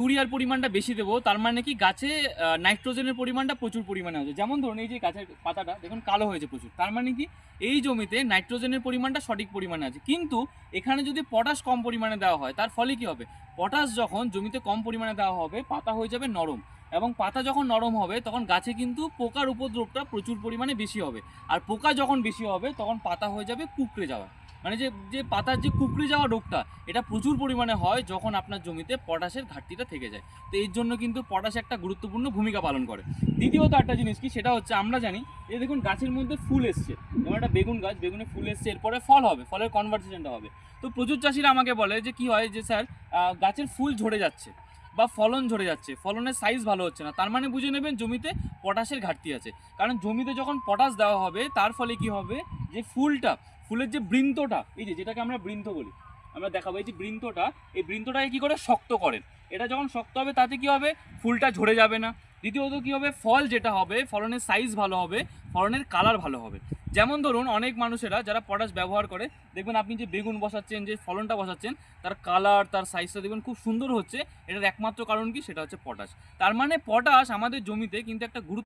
ইউরিয়ার পরিমাণটা বেশি দেবো, তার মানে কি গাছে নাইট্রোজেনের পরিমাণটা প্রচুর পরিমাণে আছে। যেমন ধরুন এই যে গাছের পাতাটা, দেখুন কালো হয়েছে প্রচুর। তার মানে কি এই জমিতে নাইট্রোজেনের পরিমাণটা সঠিক পরিমাণে আছে। কিন্তু এখানে যদি পটাশ কম পরিমাণে দেওয়া হয়, তার ফলে কি হবে? পটাশ যখন জমিতে কম পরিমাণে দেওয়া হবে, পাতা হয়ে যাবে নরম। এবং পাতা যখন নরম হবে, তখন গাছে কিন্তু পোকার উপদ্রবটা প্রচুর পরিমাণে বেশি হবে। আর পোকা যখন বেশি হবে, তখন পাতা হয়ে যাবে কুকড়ে যাওয়া। মানে যে যে পাতার যে কুকড়ে যাওয়া রোগটা, এটা প্রচুর পরিমাণে হয় যখন আপনার জমিতে পটাশের ঘাটতিটা থেকে যায়। তো এর জন্য কিন্তু পটাশ একটা গুরুত্বপূর্ণ ভূমিকা পালন করে। দ্বিতীয়ত একটা জিনিস কি, সেটা হচ্ছে আমরা জানি, এই দেখুন গাছের মধ্যে ফুল এসছে। যেমন একটা বেগুন গাছ, বেগুনে ফুল এসছে, এরপরে ফল হবে, ফলের কনভার্সেশনটা হবে। তো প্রচুর চাষিরা আমাকে বলে যে, কি হয় যে, স্যার গাছের ফুল ঝরে যাচ্ছে বা ফলন ঝরে যাচ্ছে, ফলনের সাইজ ভালো হচ্ছে না। তার মানে বুঝে নেবেন জমিতে পটাশের ঘাটতি আছে। কারণ জমিতে যখন পটাশ দেওয়া হবে, তার ফলে কি হবে? যে ফুলটা, ফুলের যে বৃন্তটা, এই যে যেটাকে আমরা বৃন্ত বলি, আমরা দেখাবো, এই যে বৃন্তটা, এই বৃন্তটাকে কি করে শক্ত করেন? এটা যখন শক্ত হবে, তাতে কি হবে? ফুলটা ঝরে যাবে না। দ্বিতীয়ত কি হবে? ফল যেটা হবে, ফলনের সাইজ ভালো হবে, ফলনের কালার ভালো হবে। যেমন ধরুন, অনেক মানুষেরা যারা পটাশ ব্যবহার করে, দেখবেন আপনি যে বেগুন বসাচ্ছেন, যে ফলনটা বসাচ্ছেন, তার কালার তার সাইজটা দেখবেন খুব সুন্দর হচ্ছে। এটার একমাত্র কারণ কি? সেটা হচ্ছে পটাশ। তার মানে পটাশ আমাদের জমিতে কিন্তু একটা গুরুত্ব